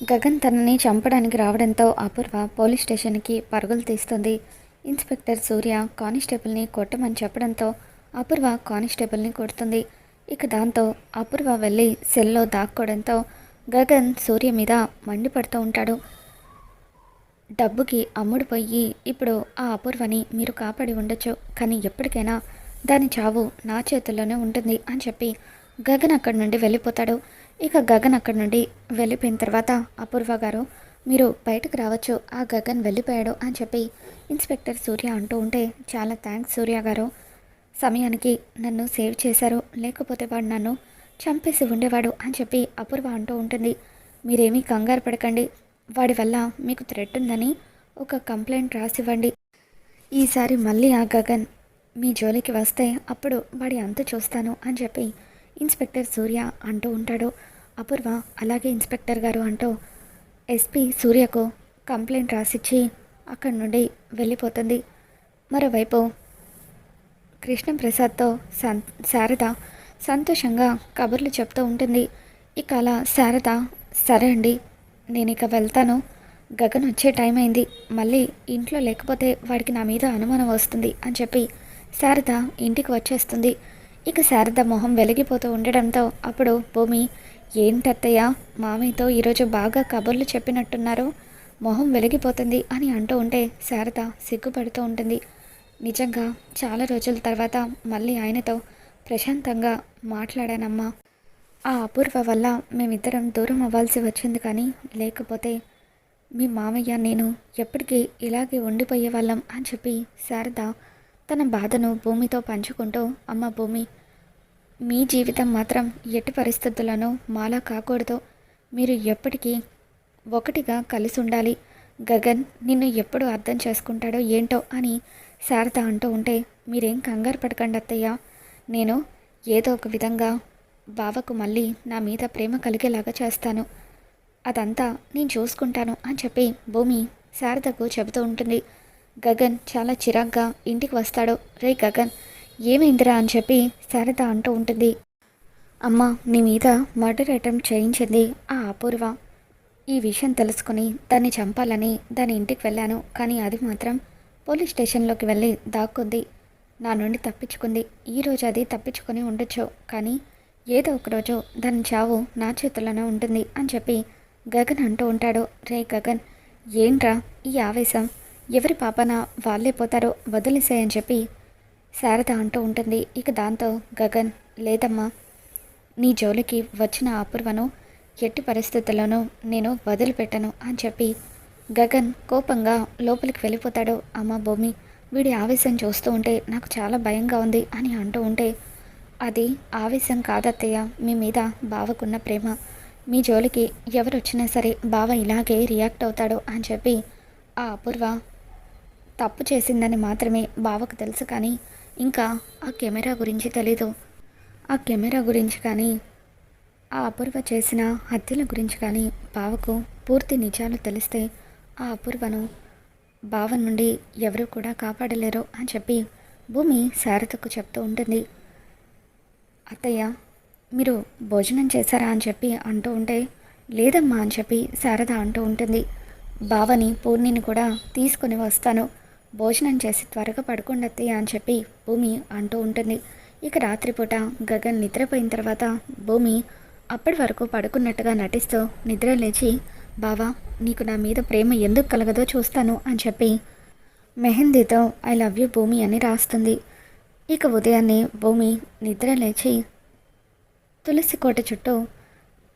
గగన్ తనని చంపడానికి రావడంతో అపూర్వ పోలీస్ స్టేషన్కి పరుగులు తీస్తుంది. ఇన్స్పెక్టర్ సూర్య కానిస్టేబుల్ని కొట్టమని చెప్పడంతో అపూర్వ కానిస్టేబుల్ని కొడుతుంది. ఇక దాంతో అపూర్వ వెళ్ళి సెల్లో దాక్కోవడంతో గగన్ సూర్య మీద మండిపడుతూ ఉంటాడు. డబ్బుకి అమ్ముడుపోయి ఇప్పుడు ఆ అపూర్వని మీరు కాపాడి ఉండొచ్చు కానీ ఎప్పటికైనా దాని చావు నా చేతుల్లోనే ఉంటుంది అని చెప్పి గగన్ అక్కడి నుండి వెళ్ళిపోతాడు. ఇక గగన్ అక్కడి నుండి వెళ్ళిపోయిన తర్వాత అపూర్వ గారు మీరు బయటకు రావచ్చు ఆ గగన్ వెళ్ళిపోయాడు అని చెప్పి ఇన్స్పెక్టర్ సూర్య అంటూ ఉంటే చాలా థ్యాంక్స్ సూర్య గారు. సమయానికి నన్ను సేవ్ చేశారు లేకపోతే వాడు నన్ను చంపేసి ఉండేవాడు అని చెప్పి అపూర్వ అంటూ ఉంటుంది. మీరేమీ కంగారు పడకండి వాడి వల్ల మీకు థ్రెట్ ఉందని ఒక కంప్లైంట్ రాసివ్వండి. ఈసారి మళ్ళీ ఆ గగన్ మీ జోలికి వస్తే అప్పుడు వాడి అంత చూస్తాను అని చెప్పి ఇన్స్పెక్టర్ సూర్య అంటూ ఉంటాడు. అపూర్వ అలాగే ఇన్స్పెక్టర్ గారు అంటూ ఎస్పీ సూర్యకు కంప్లైంట్ రాసిచ్చి అక్కడి నుండి వెళ్ళిపోతుంది. మరోవైపు కృష్ణప్రసాద్తో సన్ శారద సంతోషంగా కబుర్లు చెప్తూ ఉంటుంది. ఇక అలా శారద సరే అండి నేను ఇక వెళ్తాను. గగన్ వచ్చే టైం అయింది. మళ్ళీ ఇంట్లో లేకపోతే వాడికి నా మీద అనుమానం వస్తుంది అని చెప్పి శారద ఇంటికి వచ్చేస్తుంది. ఇక శారద మొహం వెలిగిపోతూ ఉండడంతో అప్పుడు భూమి ఏంటత్తయ్య మామయ్యతో ఈరోజు బాగా కబుర్లు చెప్పినట్టున్నారు. మొహం వెలిగిపోతుంది అని అంటూ ఉంటే శారద సిగ్గుపడుతూ ఉంటుంది. నిజంగా చాలా రోజుల తర్వాత మళ్ళీ ఆయనతో ప్రశాంతంగా మాట్లాడానమ్మా. ఆ అపూర్వ వల్ల మేమిద్దరం దూరం అవ్వాల్సి వచ్చింది కానీ లేకపోతే మీ మామయ్య నేను ఎప్పటికీ ఇలాగే ఉండిపోయేవాళ్ళం అని చెప్పి శారద తన బాధను భూమితో పంచుకుంటూ అమ్మ భూమి మీ జీవితం మాత్రం ఎట్టి పరిస్థితులను మాలా కాకూడదు. మీరు ఎప్పటికీ ఒకటిగా కలిసి ఉండాలి. గగన్ నిన్ను ఎప్పుడు అర్థం చేసుకుంటాడో ఏంటో అని శారద అంటూ ఉంటే మీరేం కంగారు పడకండి అత్తయ్య. నేను ఏదో ఒక విధంగా బావకు మళ్ళీ నా మీద ప్రేమ కలిగేలాగా చేస్తాను. అదంతా నేను చూసుకుంటాను అని చెప్పి భూమి శారదకు చెబుతూ ఉంటుంది. గగన్ చాలా చిరాగ్గా ఇంటికి వస్తాడు? రే గగన్ ఏమైందిరా అని చెప్పి శారద అంటూ ఉంటుంది. అమ్మ నీ మీద మర్డర్ అటెంప్ట్ చేయించింది ఆ అపూర్వ. ఈ విషయం తెలుసుకుని దాన్ని చంపాలని దాని ఇంటికి వెళ్ళాను కానీ అది మాత్రం పోలీస్ స్టేషన్లోకి వెళ్ళి దాక్కుంది. నా నుండి తప్పించుకుంది. ఈరోజు అది తప్పించుకొని ఉండొచ్చు కానీ ఏదో ఒకరోజు దాని చావు నా చేతుల్లోనే ఉంటుంది అని చెప్పి గగన్ అంటూ ఉంటాడు. రే గగన్ ఏంట్రా ఈ ఆవేశం? ఎవరి పాపన వాళ్ళే పోతారో వదిలేసాయని చెప్పి శారద అంటూ ఉంటుంది. ఇక దాంతో గగన్ లేదమ్మా నీ జోలికి వచ్చిన అపూర్వను ఎట్టి పరిస్థితుల్లోనూ నేను వదిలిపెట్టను అని చెప్పి గగన్ కోపంగా లోపలికి వెళ్ళిపోతాడు. అమ్మ భూమి వీడి ఆవేశం చూస్తూ ఉంటే నాకు చాలా భయంగా ఉంది అని అంటూ ఉంటే అది ఆవేశం కాదత్తయ్య మీ మీద బావకున్న ప్రేమ. మీ జోలికి ఎవరు వచ్చినా సరే బావ ఇలాగే రియాక్ట్ అవుతాడు అని చెప్పి ఆ అపూర్వ తప్పు చేసిందని మాత్రమే బావకు తెలుసు కానీ ఇంకా ఆ కెమెరా గురించి తెలీదు. ఆ కెమెరా గురించి కానీ ఆ అపూర్వ చేసిన హత్యల గురించి కానీ బావకు పూర్తి నిజాలు తెలిస్తే ఆ అపూర్వను బావ నుండి ఎవరు కూడా కాపాడలేరు అని చెప్పి భూమి శారదకు చెప్తూ ఉంటుంది. అత్తయ్య మీరు భోజనం చేశారా అని చెప్పి అంటూ ఉంటే లేదమ్మా అని చెప్పి శారద అంటూ ఉంటుంది. బావని పూర్ణిని కూడా తీసుకుని వస్తాను. భోజనం చేసి త్వరగా పడుకోండి అని చెప్పి భూమి అంటూ ఉంటుంది. ఇక రాత్రిపూట గగన్ నిద్రపోయిన తర్వాత భూమి అప్పటి వరకు పడుకున్నట్టుగా నటిస్తూ నిద్ర లేచి బావా నీకు నా మీద ప్రేమ ఎందుకు కలగదో చూస్తాను అని చెప్పి మెహందీతో ఐ లవ్ యూ భూమి అని రాస్తుంది. ఇక ఉదయాన్నే భూమి నిద్ర లేచి తులసి కోట చుట్టూ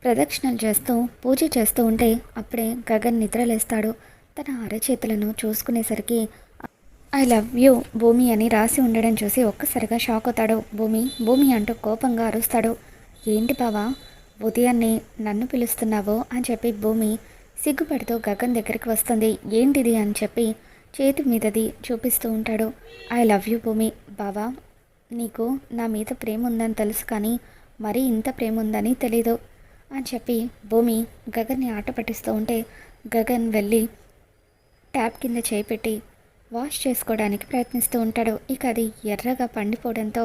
ప్రదక్షిణలు చేస్తూ పూజ చేస్తూ ఉంటే అప్పుడే గగన్ నిద్రలేస్తాడు తన అరచేతులను చూసుకునేసరికి ఐ లవ్ యూ భూమి అని రాసి ఉండడం చూసి ఒక్కసారిగా షాక్ అవుతాడు. భూమి భూమి అంటూ కోపంగా అరుస్తాడు. ఏంటి బావా? ఉదయాన్నే నన్ను పిలుస్తున్నావో అని చెప్పి భూమి సిగ్గుపడుతూ గగన్ దగ్గరికి వస్తుంది. ఏంటిది అని చెప్పి చేతి మీదది చూపిస్తూ ఉంటాడు. ఐ లవ్ యూ భూమి. బావా నీకు నా మీద ప్రేమ ఉందని తెలుసు కానీ మరీ ఇంత ప్రేమ ఉందని తెలీదు అని చెప్పి భూమి గగన్ని ఆట పట్టిస్తూ ఉంటే గగన్ వెళ్ళి ట్యాప్ కింద చేపెట్టి వాష్ చేసుకోవడానికి ప్రయత్నిస్తూ ఉంటాడు. ఇక అది ఎర్రగా పండిపోవడంతో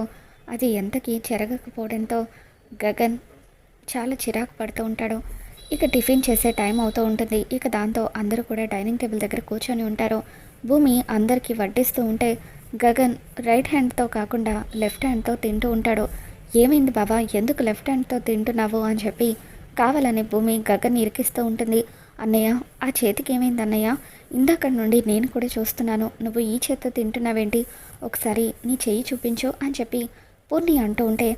అది ఎంతకి చెరగకపోవడంతో గగన్ చాలా చిరాకు పడుతూ ఉంటాడు. ఇక టిఫిన్ చేసే టైం అవుతూ ఉంటుంది. ఇక దాంతో అందరూ కూడా డైనింగ్ టేబుల్ దగ్గర కూర్చొని ఉంటారు. భూమి అందరికీ వడ్డిస్తూ ఉంటే గగన్ రైట్ హ్యాండ్తో కాకుండా లెఫ్ట్ హ్యాండ్తో తింటూ ఉంటాడు. ఏమైంది బాబా ఎందుకు లెఫ్ట్ హ్యాండ్తో తింటున్నావు అని చెప్పి కావాలని భూమి గగన్ ఇరికిస్తూ ఉంటుంది. అన్నయ్య ఆ చేతికి ఏమైంది అన్నయ్య? ఇందాక నుండి నేను కూడా చూస్తున్నాను. నువ్వు ఈ చేత్తో తింటున్నావేంటి? ఒకసారి నీ చెయ్యి చూపించు అని చెప్పి పూర్ణి అంటూ ఉంటే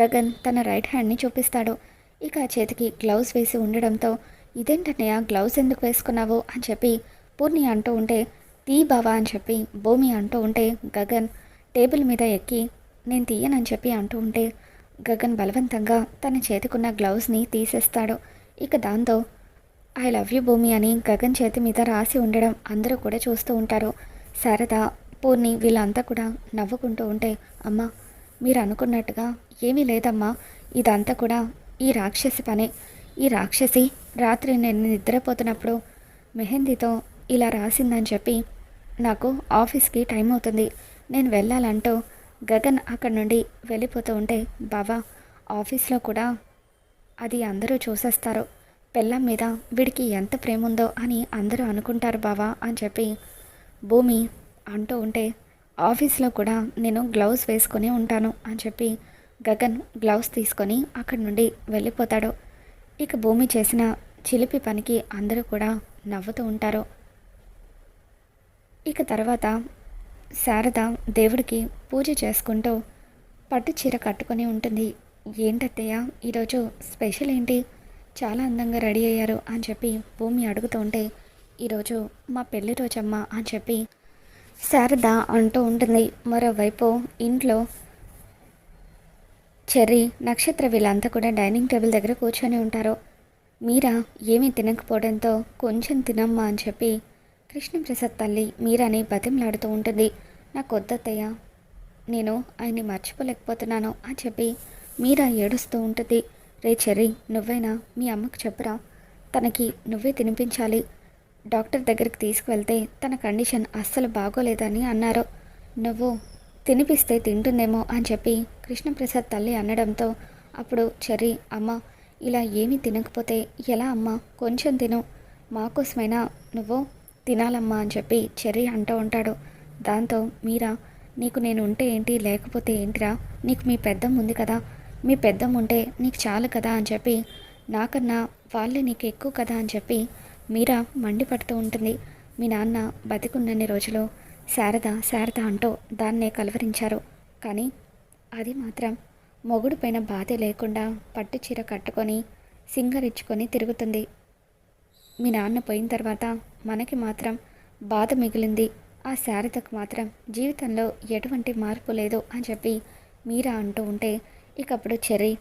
గగన్ తన రైట్ హ్యాండ్ని చూపిస్తాడు. ఇక ఆ చేతికి గ్లౌజ్ వేసి ఉండడంతో ఇదేంటన్నయ్య గ్లౌజ్ ఎందుకు వేసుకున్నావు? అని చెప్పి పూర్ణి అంటూ ఉంటే తీ బావా అని చెప్పి భూమి అంటూ ఉంటే గగన్ టేబుల్ మీద ఎక్కి నేను తీయనని చెప్పి అంటూ ఉంటే గగన్ బలవంతంగా తన చేతికున్న గ్లౌజ్ని తీసేస్తాడు. ఇక దాంతో ఐ లవ్ యూ భూమి అని గగన్ చేతి మీద రాసి ఉండడం అందరూ కూడా చూస్తూ ఉంటారు. శారద పూర్ణి వీళ్ళంతా కూడా నవ్వుకుంటూ ఉంటే అమ్మ మీరు అనుకున్నట్టుగా ఏమీ లేదమ్మా. ఇదంతా కూడా ఈ రాక్షసి పనే. ఈ రాక్షసి రాత్రి నేను నిద్రపోతున్నప్పుడు మెహందీతో ఇలా రాసిందని చెప్పి నాకు ఆఫీస్కి టైం అవుతుంది. నేను వెళ్ళాలంటూ గగన్ అక్కడి నుండి వెళ్ళిపోతూ ఉంటే బావా ఆఫీస్లో కూడా అది అందరూ చూసేస్తారు. పెళ్ళం మీద వీడికి ఎంత ప్రేమ ఉందో అని అందరూ అనుకుంటారు బావా అని చెప్పి భూమి అంటూ ఉంటే ఆఫీస్లో కూడా నేను గ్లౌజ్ వేసుకొని ఉంటాను అని చెప్పి గగన్ గ్లౌజ్ తీసుకొని అక్కడి నుండి వెళ్ళిపోతాడు. ఇక భూమి చేసిన చిలిపి పనికి అందరూ కూడా నవ్వుతూ ఉంటారు. ఇక తర్వాత శారద దేవుడికి పూజ చేసుకుంటూ పట్టు చీర కట్టుకొని ఉంటుంది. ఏంటత్తయ్య ఈరోజు స్పెషల్ ఏంటి? చాలా అందంగా రెడీ అయ్యారు అని చెప్పి భూమి అడుగుతూ ఉంటే ఈరోజు మా పెళ్ళి రోజమ్మా అని చెప్పి శారద అంటూ ఉంటుంది. మరోవైపు ఇంట్లో చెర్రీ నక్షత్ర వీళ్ళంతా కూడా డైనింగ్ టేబుల్ దగ్గర కూర్చొని ఉంటారు. మీరా ఏమీ తినకపోవడంతో కొంచెం తినమ్మా అని చెప్పి కృష్ణప్రసాద్ తల్లి మీరాని బతిమలాడుతూ ఉంటుంది. నాకు వద్దత్తయ్య నేను ఆయన్ని మర్చిపోలేకపోతున్నాను అని చెప్పి మీరా ఏడుస్తూ ఉంటుంది. రే చెర్రీ నువ్వైనా? మీ అమ్మకు చెప్పురా? తనకి నువ్వే తినిపించాలి. డాక్టర్ దగ్గరికి తీసుకువెళ్తే తన కండిషన్ అస్సలు బాగోలేదని అన్నారు. నువ్వు తినిపిస్తే తింటుందేమో అని చెప్పి కృష్ణప్రసాద్ తల్లి అనడంతో అప్పుడు చెర్రీ అమ్మ ఇలా ఏమీ తినకపోతే ఎలా అమ్మ? కొంచెం తిను. మాకోసమైనా నువ్వు తినాలమ్మా అని చెప్పి చెర్రీ అంటూ ఉంటాడు. దాంతో మీరా నీకు నేను ఉంటే ఏంటి? లేకపోతే ఏంటిరా? నీకు మీ పెద్దమ్మ ఉంది కదా. మీ పెద్దమ్మ ఉంటే నీకు చాలు కదా అని చెప్పి నాకన్నా వాళ్ళే నీకు ఎక్కువ కదా అని చెప్పి మీరా మండిపడుతూ ఉంటుంది. మీ నాన్న బతికున్నన్ని రోజులు శారద శారద అంటూ దాన్నే కలవరించారు. కానీ అది మాత్రం మొగుడు పైన బాధ లేకుండా పట్టు చీర కట్టుకొని సింగరిచ్చుకొని తిరుగుతుంది. మీ నాన్న పోయిన తర్వాత మనకి మాత్రం బాధ మిగిలింది. ఆ శారదకు మాత్రం జీవితంలో ఎటువంటి మార్పు లేదు అని చెప్పి మీరా అంటూ ఉంటే ఇకప్పుడు చెర్రీ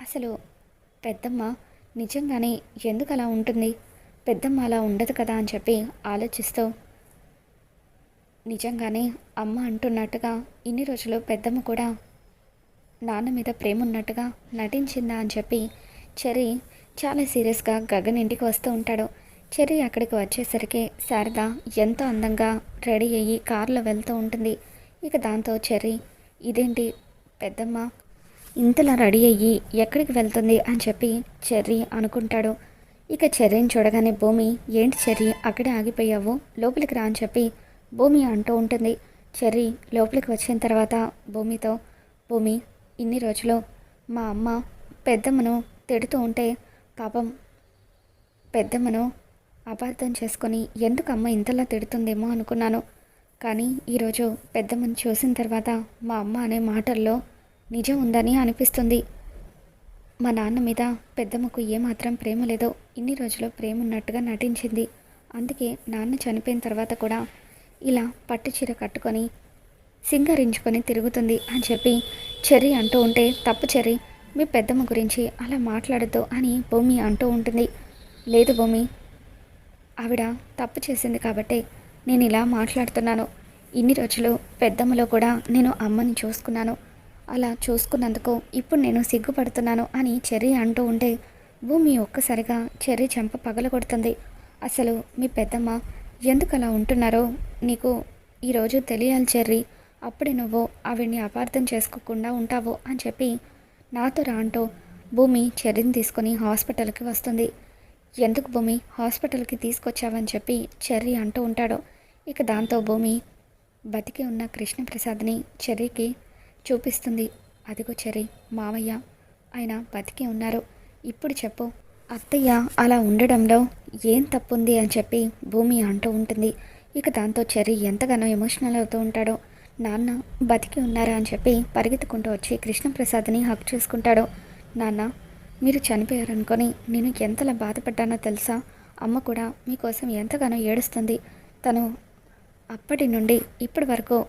అసలు పెద్దమ్మ నిజంగానే ఎందుకు అలా ఉంటుంది? పెద్దమ్మ అలా ఉండదు కదా అని చెప్పి ఆలోచిస్తూ నిజంగానే అమ్మ అంటున్నట్టుగా ఇన్ని రోజులు పెద్దమ్మ కూడా నాన్న మీద ప్రేమ ఉన్నట్టుగా నటించిందా అని చెప్పి చెర్రీ చాలా సీరియస్గా గగన్ ఇంటికి వస్తూ ఉంటాడు. చెర్రీ అక్కడికి వచ్చేసరికి శారద ఎంతో అందంగా రెడీ అయ్యి కారులో వెళ్తూ ఉంటుంది. ఇక దాంతో చెర్రీ ఇదేంటి పెద్దమ్మ ఇంతలా రెడీ అయ్యి ఎక్కడికి వెళ్తుంది అని చెప్పి చెర్రీ అనుకుంటాడు. ఇక చెర్రీని చూడగానే భూమి ఏంటి చెర్రీ అక్కడే ఆగిపోయావు? లోపలికి రా అని చెప్పి భూమి అంటూ ఉంటుంది. చెర్రీ లోపలికి వచ్చిన తర్వాత భూమితో భూమి ఇన్ని రోజులు మా అమ్మ పెద్దమ్మను తిడుతూ ఉంటే పాపం పెద్దమ్మను అపార్థం చేసుకొని ఎందుకు అమ్మ ఇంతలా తిడుతుందేమో అనుకున్నాను. కానీ ఈరోజు పెద్దమ్మని చూసిన తర్వాత మా అమ్మ అనే మాటల్లో నిజం ఉందని అనిపిస్తుంది. మా నాన్న మీద పెద్దమ్మకు ఏమాత్రం ప్రేమ లేదో ఇన్ని రోజులు ప్రేమ ఉన్నట్టుగా నటించింది. అందుకే నాన్న చనిపోయిన తర్వాత కూడా ఇలా పట్టు చీర కట్టుకొని సింగరించుకొని తిరుగుతుంది అని చెప్పి చెర్రి అంటూ ఉంటే తప్పు చెర్రి మీ పెద్దమ్మ గురించి అలా మాట్లాడద్దు అని భూమి అంటూ ఉంటుంది. లేదు భూమి ఆవిడ తప్పు చేసింది కాబట్టి నేను ఇలా మాట్లాడుతున్నాను. ఇన్ని రోజులు పెద్దమ్మలో కూడా నేను అమ్మని చూసుకున్నాను. అలా చూసుకున్నందుకు ఇప్పుడు నేను సిగ్గుపడుతున్నాను అని చెర్రీ అంటూ ఉంటే భూమి ఒక్కసారిగా చెర్రీ చెంప పగలగొడుతుంది. అసలు మీ పెద్దమ్మ ఎందుకు అలా ఉంటున్నారో నీకు ఈరోజు తెలియాలి చెర్రీ. అప్పుడే నువ్వు ఆవిడ్ని అపార్థం చేసుకోకుండా ఉంటావు అని చెప్పి నాతో రా అంటూ భూమి చెర్రీని తీసుకొని హాస్పిటల్కి వస్తుంది. ఎందుకు భూమి హాస్పిటల్కి తీసుకొచ్చావని చెప్పి చెర్రీ అంటూ ఉంటాడు. ఇక దాంతో భూమి బతికి ఉన్న కృష్ణప్రసాద్ని చెర్రీకి చూపిస్తుంది. అదిగో చెరి మావయ్య ఆయన బతికి ఉన్నారు. ఇప్పుడు చెప్పు. అత్తయ్య అలా ఉండడంలో ఏం తప్పుంది అని చెప్పి భూమి అంటూ ఉంటుంది. ఇక దాంతో చెర్రీ ఎంతగానో ఎమోషనల్ అవుతూ ఉంటాడో. నాన్న బతికి ఉన్నారా అని చెప్పి పరిగెత్తుకుంటూ వచ్చి కృష్ణప్రసాద్ని హక్ చేసుకుంటాడు. నాన్న మీరు చనిపోయారనుకొని నేను ఎంతలా బాధపడ్డానో తెలుసా? అమ్మ కూడా మీకోసం ఎంతగానో ఏడుస్తుంది. తను అప్పటి నుండి ఇప్పటి వరకు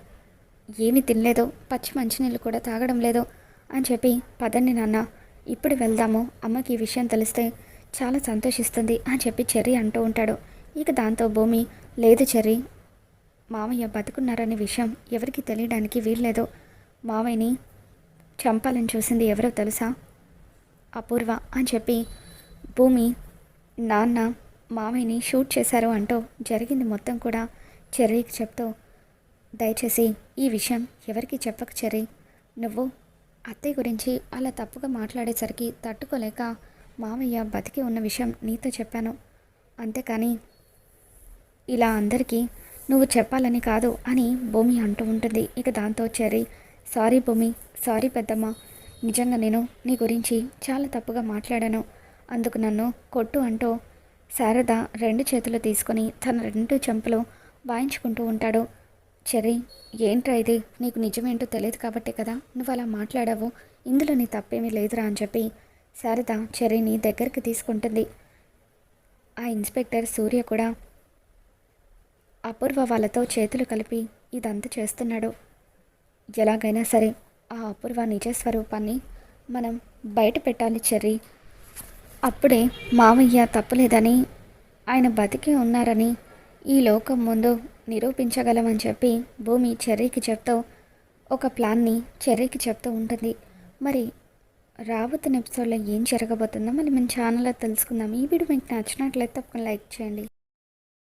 ఏమీ తినలేదు. పచ్చి మంచినీళ్ళు కూడా తాగడం లేదు అని చెప్పి పదండి నాన్న ఇప్పుడు వెళ్దాము. అమ్మకి ఈ విషయం తెలిస్తే చాలా సంతోషిస్తుంది అని చెప్పి చెర్రీ అంటూ ఉంటాడు. ఇక దాంతో భూమి లేదు చెర్రీ మామయ్య బతుకున్నారనే విషయం ఎవరికి తెలియడానికి వీల్లేదు. మామయ్యని చంపాలని చూసింది ఎవరో తెలుసా? అపూర్వ అని చెప్పి భూమి నాన్న మామయ్యని షూట్ చేశారు అంటూ జరిగింది మొత్తం కూడా చెర్రీకి చెప్తూ దయచేసి ఈ విషయం ఎవరికి చెప్పక చెరి నువ్వు అత్తయ్య గురించి అలా తప్పుగా మాట్లాడేసరికి తట్టుకోలేక మామయ్య బతికి ఉన్న విషయం నీతో చెప్పాను. అంతేకాని ఇలా అందరికీ నువ్వు చెప్పాలని కాదు అని భూమి అంటూ ఉంటుంది. ఇక దాంతో చెరి సారీ భూమి సారీ పెద్దమ్మ. నిజంగా నేను నీ గురించి చాలా తప్పుగా మాట్లాడాను. అందుకు నన్ను కొట్టు అంటూ శారద రెండు చేతులు తీసుకొని తన రెండు చెంపలు వాయించుకుంటూ ఉంటాడు. చెర్రీ ఏంట్రా ఇది? నీకు నిజమేంటో తెలియదు కాబట్టే కదా. నువ్వు అలా మాట్లాడావు. ఇందులో నీ తప్పేమీ లేదురా అని చెప్పి శారద చెర్రీని దగ్గరికి తీసుకుంటుంది. ఆ ఇన్స్పెక్టర్ సూర్య కూడా అపూర్వ వాళ్ళతో చేతులు కలిపి ఇదంతా చేస్తున్నాడు. ఎలాగైనా సరే ఆ అపూర్వ నిజ స్వరూపాన్ని మనం బయట పెట్టాలి చెర్రీ. అప్పుడే మామయ్య తప్పలేదని ఆయన బతికి ఉన్నారని ఈ లోకం ముందు నిరూపించగలమని చెప్పి భూమి చెర్రీకి చెప్తూ ఒక ప్లాన్ని చెర్రీకి చెప్తూ ఉంటుంది. మరి రాబోతున్న ఎపిసోడ్లో ఏం జరగబోతుందో మరి మన ఛానల్లో తెలుసుకుందాం. ఈ వీడియో మీకు నచ్చినట్లయితే తప్పకుండా లైక్ చేయండి.